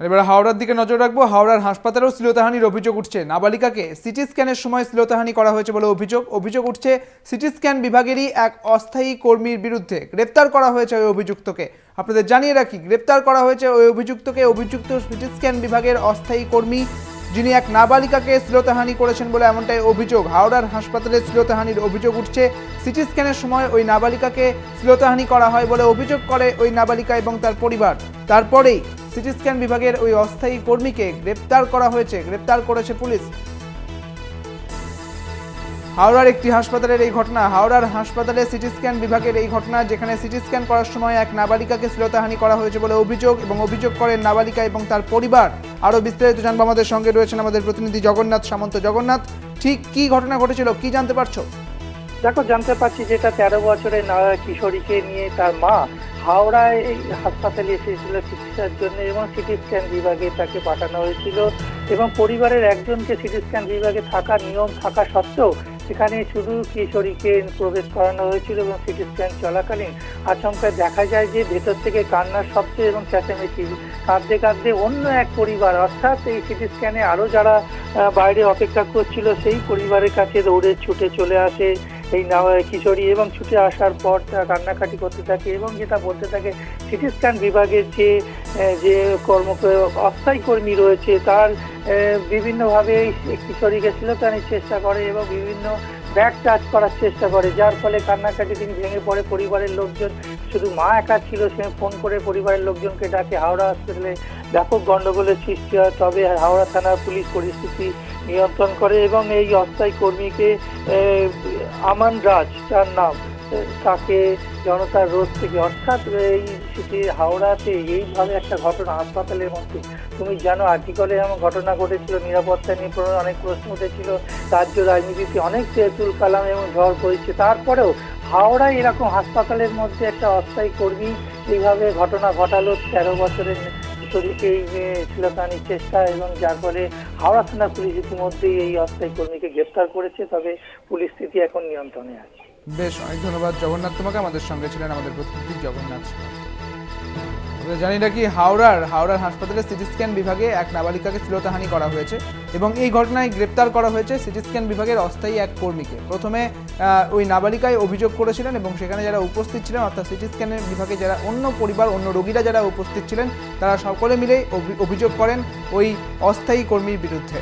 এবার হাওড়ার দিকে নজর রাখব, হাওড়ার হাসপাতালেও শ্লীলতাহানির অভিযোগ উঠছে। নাবালিকাকে সিটি স্ক্যানের সময় শ্লীলতাহানি করা হয়েছে বলে অভিযোগ। অভিযোগ উঠছে, সিটি স্ক্যান বিভাগেরই এক অস্থায়ী কর্মীর বিরুদ্ধে গ্রেপ্তার করা হয়েছে ওই অভিযুক্তকে। আপনাদের জানিয়ে রাখি, গ্রেপ্তার করা হয়েছে ওই অভিযুক্তকে। অভিযুক্ত সিটি স্ক্যান বিভাগের অস্থায়ী কর্মী, যিনি এক নাবালিকাকে শ্লীলতাহানি করেছেন বলে এমনটাই অভিযোগ। হাওড়ার হাসপাতালে শ্লীলতাহানির অভিযোগ উঠছে, সিটি স্ক্যানের সময় ওই নাবালিকাকে শ্লীলতাহানি করা হয় বলে অভিযোগ করে ওই নাবালিকা এবং তার পরিবার। তারপরেই সিটি স্ক্যান বিভাগের ওই অস্থায়ী কর্মীকে গ্রেপ্তার করা হয়েছে। গ্রেপ্তার করেছে পুলিশ। হাওড়ার একটি হাসপাতালের এই ঘটনা। হাওড়ার হাসপাতালে সিটি স্ক্যান বিভাগের এই ঘটনা, যেখানে সিটি স্ক্যান করার সময় এক নাবালিকাকে শ্লীলতাহানি করা হয়েছে বলে অভিযোগ এবং অভিযোগ করেন নাবালিকা এবং তার পরিবার। আরও বিস্তারিত জানব আমাদের সঙ্গে রয়েছেন আমাদের প্রতিনিধি জগন্নাথ, সামন্ত জগন্নাথ। ঠিক কি ঘটনা ঘটেছিল, কি জানতে পারছ? দেখো, জানতে পারছি যেটা তেরো বছরের কিশোরীকে নিয়ে তার মা। হাওড়ায় হাসপাতালে এসেছিল চিকিৎসার জন্য এবং সিটি স্ক্যান বিভাগে তাকে পাঠানো হয়েছিল এবং পরিবারের একজনকে সিটি স্ক্যান বিভাগে থাকার নিয়ম থাকা সত্ত্বেও সেখানে শুধু কিশোরীকে প্রবেশ করানো হয়েছিল এবং সিটি স্ক্যান চলাকালীন আচমকা দেখা যায় যে ভেতর থেকে কান্নার শব্দ এবং চেঁচামেচি, কাঁদতে কাঁদতে অন্য এক পরিবার, অর্থাৎ এই সিটি স্ক্যানে আরও যারা বাইরে অপেক্ষা করছিল, সেই পরিবারের কাছে দৌড়ে ছুটে চলে আসে। এই কিশোরী এবং ছুটে আসার পর তারা কান্নাকাটি করতে থাকে এবং যেটা বলতে থাকে সিটি স্ক্যান বিভাগের যে যে কর্ম, অস্থায়ী কর্মী রয়েছে, তার বিভিন্নভাবে কিশোরী কিশোরীকে শ্লীলতানির চেষ্টা করে এবং বিভিন্ন ব্যাগ টাচ করার চেষ্টা করে, যার ফলে কান্নাকাটি তিনি ভেঙে পড়ে পরিবারের লোকজন শুধু মা একা ছিল, সে ফোন করে পরিবারের লোকজনকে ডাকে, হাওড়া হসপিটালে ব্যাপক গন্ডগোলের সৃষ্টি হয়, তবে হাওড়া থানার পুলিশ পরিস্থিতি নিয়ন্ত্রণ করে এবং এই অস্থায়ী কর্মীকে আমান রাজ, তার নাম, তাকে জনতার রোড থেকে, অর্থাৎ এই সিটি হাওড়াতে এইভাবে একটা ঘটনা, হাসপাতালের মধ্যে। তুমি জানো, আর্টিকলে এমন ঘটনা ঘটেছিল, নিরাপত্তা নিয়ে অনেক প্রশ্ন উঠেছিল, রাজ্য রাজনীতিতে অনেক তুল কালাম এবং ঝড় পড়েছে, তারপরেও হাওড়ায় এরকম হাসপাতালের মধ্যে একটা অস্থায়ী কর্মী এইভাবে ঘটনা ঘটালো তেরো বছরের এই শ্লীলতানির চেষ্টা এবং যার ফলে হাওড়া থানা পুলিশ ইতিমধ্যেই এই অস্থায়ী কর্মীকে গ্রেপ্তার করেছে, তবে পুলিশ স্থিতি এখন নিয়ন্ত্রণে আছে। বেশ, অনেক ধন্যবাদ। জগন্নাথ তোমাকে আমাদের সঙ্গে ছিলেন, আমাদের প্রতিনিধি জগন্নাথ। জানি নাকি হাওড়ার হাওড়ার হাসপাতালে সিটি স্ক্যান বিভাগে এক নাবালিকাকে শ্লীলতাহানি করা হয়েছে এবং এই ঘটনায় গ্রেপ্তার করা হয়েছে সিটি স্ক্যান বিভাগের অস্থায়ী এক কর্মীকে। প্রথমে ওই নাবালিকায় অভিযোগ করেছিলেন এবং সেখানে যারা উপস্থিত ছিলেন, অর্থাৎ সিটি স্ক্যানের বিভাগে যারা অন্য পরিবার, অন্য রোগীরা যারা উপস্থিত ছিলেন, তারা সকলে মিলে অভি- অভিযোগ করেন ওই অস্থায়ী কর্মীর বিরুদ্ধে।